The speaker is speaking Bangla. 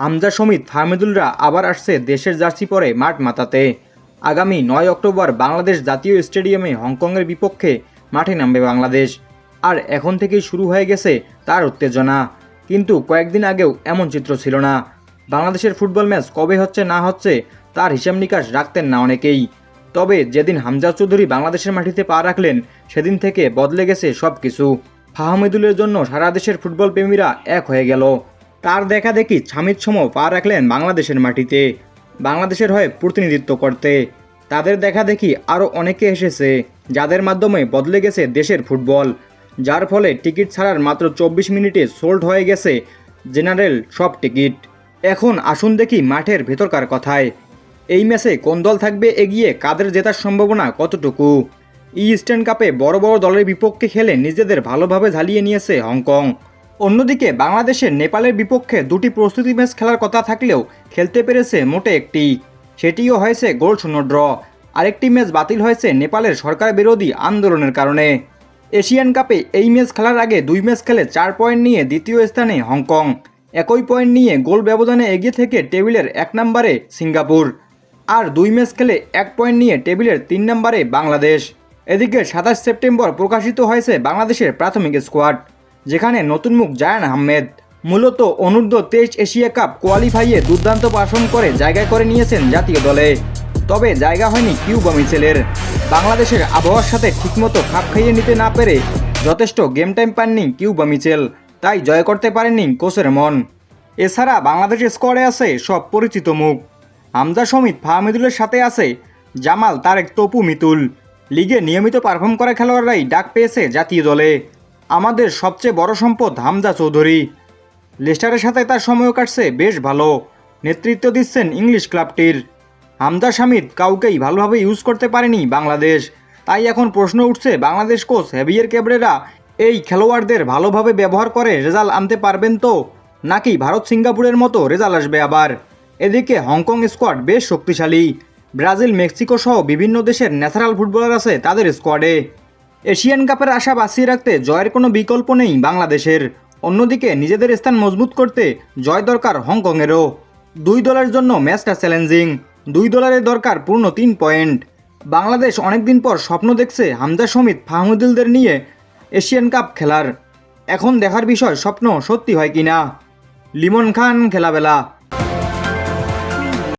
হামজা সমিত ফাহমিদুলরা আবার আসছে দেশের জার্সি পরে মাঠ মাতাতে। আগামী নয় অক্টোবর বাংলাদেশ জাতীয় স্টেডিয়ামে হংকংয়ের বিপক্ষে মাঠে নামবে বাংলাদেশ। আর এখন থেকেই শুরু হয়ে গেছে তার উত্তেজনা। কিন্তু কয়েকদিন আগেও এমন চিত্র ছিল না। বাংলাদেশের ফুটবল ম্যাচ কবে হচ্ছে না হচ্ছে তার হিসাব নিকাশ রাখতেন না অনেকেই। তবে যেদিন হামজা চৌধুরী বাংলাদেশের মাটিতে পা রাখলেন, সেদিন থেকে বদলে গেছে সব কিছু ফাহমিদুলের জন্য সারা দেশের ফুটবল প্রেমীরা এক হয়ে গেল। তার দেখা দেখি ছামিদ সম পা রাখলেন বাংলাদেশের মাটিতে। বাংলাদেশের হয়ে প্রতিনিধিত্ব করতে। তাদের দেখা দেখি আরও অনেকে এসেছে, যাদের মাধ্যমে বদলে গেছে দেশের ফুটবল। যার ফলে টিকিট ছাড়ার মাত্র চব্বিশ মিনিটে সোল্ড হয়ে গেছে জেনারেল সব টিকিট। এখন আসুন দেখি মাঠের ভেতরকার কথায়। এই ম্যাচে কোন দল থাকবে এগিয়ে, কাদের জেতার সম্ভাবনা কতটুকু? ইস্টার্ন কাপে বড় বড় দলের বিপক্ষে খেলে নিজেদের ভালোভাবে ঝালিয়ে নিয়েছে হংকং। অন্যদিকে, বাংলাদেশের নেপালের বিপক্ষে দুটি প্রস্তুতি ম্যাচ খেলার কথা থাকলেও খেলতে পেরেছে মোটে একটি। সেটিও হয়েছে গোল শূন্য ড্র। আরেকটি ম্যাচ বাতিল হয়েছে নেপালের সরকার বিরোধী আন্দোলনের কারণে। এশিয়ান কাপে এই ম্যাচ খেলার আগে দুই ম্যাচ খেলে চার পয়েন্ট নিয়ে দ্বিতীয় স্থানে হংকং। একই পয়েন্ট নিয়ে গোল ব্যবধানে এগিয়ে থেকে টেবিলের এক নম্বরে সিঙ্গাপুর। আর দুই ম্যাচ খেলে এক পয়েন্ট নিয়ে টেবিলের তিন নম্বরে বাংলাদেশ। এদিকে সাতাশ সেপ্টেম্বর প্রকাশিত হয়েছে বাংলাদেশের প্রাথমিক স্কোয়াড। যেখানে নতুন মুখ জায়ান আহমেদ। মূলত অনূর্ধ্ব তেইশ এশিয়া কাপ কোয়ালিফাইয়ে দুর্দান্ত পাশন করে জায়গায় করে নিয়েছেন জাতীয় দলে। তবে জায়গা হয়নি কিউবা মিচেলের। বাংলাদেশের আবহাওয়ার সাথে ঠিকমতো খাপ খাইয়ে নিতে না পেরে যথেষ্ট গেম টাইম পাননি কিউবা মিচেল। তাই জয় করতে পারেননি কোচের মন। এছাড়া বাংলাদেশের স্কোয়াডে আছে সব পরিচিত মুখ। হামজা সমিত ফাহমিদুলের সাথে আছে জামাল তারেক তপু মিতুল। লিগে নিয়মিত পারফর্ম করা খেলোয়াড়রাই ডাক পেয়েছে জাতীয় দলে। আমাদের সবচেয়ে বড় সম্পদ হামজা চৌধুরী। লেস্টারের সাথে তার সময় কাটছে বেশ ভালো। নেতৃত্ব দিচ্ছেন ইংলিশ ক্লাবটির। হামজা শামিদ কাউকেই ভালোভাবে ইউজ করতে পারেনি বাংলাদেশ। তাই এখন প্রশ্ন উঠছে, বাংলাদেশ কোচ হ্যাভিয়ার ক্যাবরেরা এই খেলোয়াড়দের ভালোভাবে ব্যবহার করে রেজাল্ট আনতে পারবেন তো? নাকি ভারত সিঙ্গাপুরের মতো রেজাল্ট আসবে আবার? এদিকে হংকং স্কোয়াড বেশ শক্তিশালী। ব্রাজিল মেক্সিকো সহ বিভিন্ন দেশের ন্যাচারাল ফুটবলার আছে তাদের স্কোয়াডে। এশিয়ান কাপের আশা বাঁচিয়ে রাখতে জয়ের কোনো বিকল্প নেই বাংলাদেশের। অন্যদিকে নিজেদের স্থান মজবুত করতে জয় দরকার হংকংয়েরও। দুই দলের জন্য ম্যাচটা চ্যালেঞ্জিং, দুই দলের দরকার পূর্ণ তিন পয়েন্ট। বাংলাদেশ অনেকদিন পর স্বপ্ন দেখছে হামজা সমিত ফাহমুদুলদের নিয়ে এশিয়ান কাপ খেলার। এখন দেখার বিষয় স্বপ্ন সত্যি হয় কিনা? লিমন খান খেলাবেলা।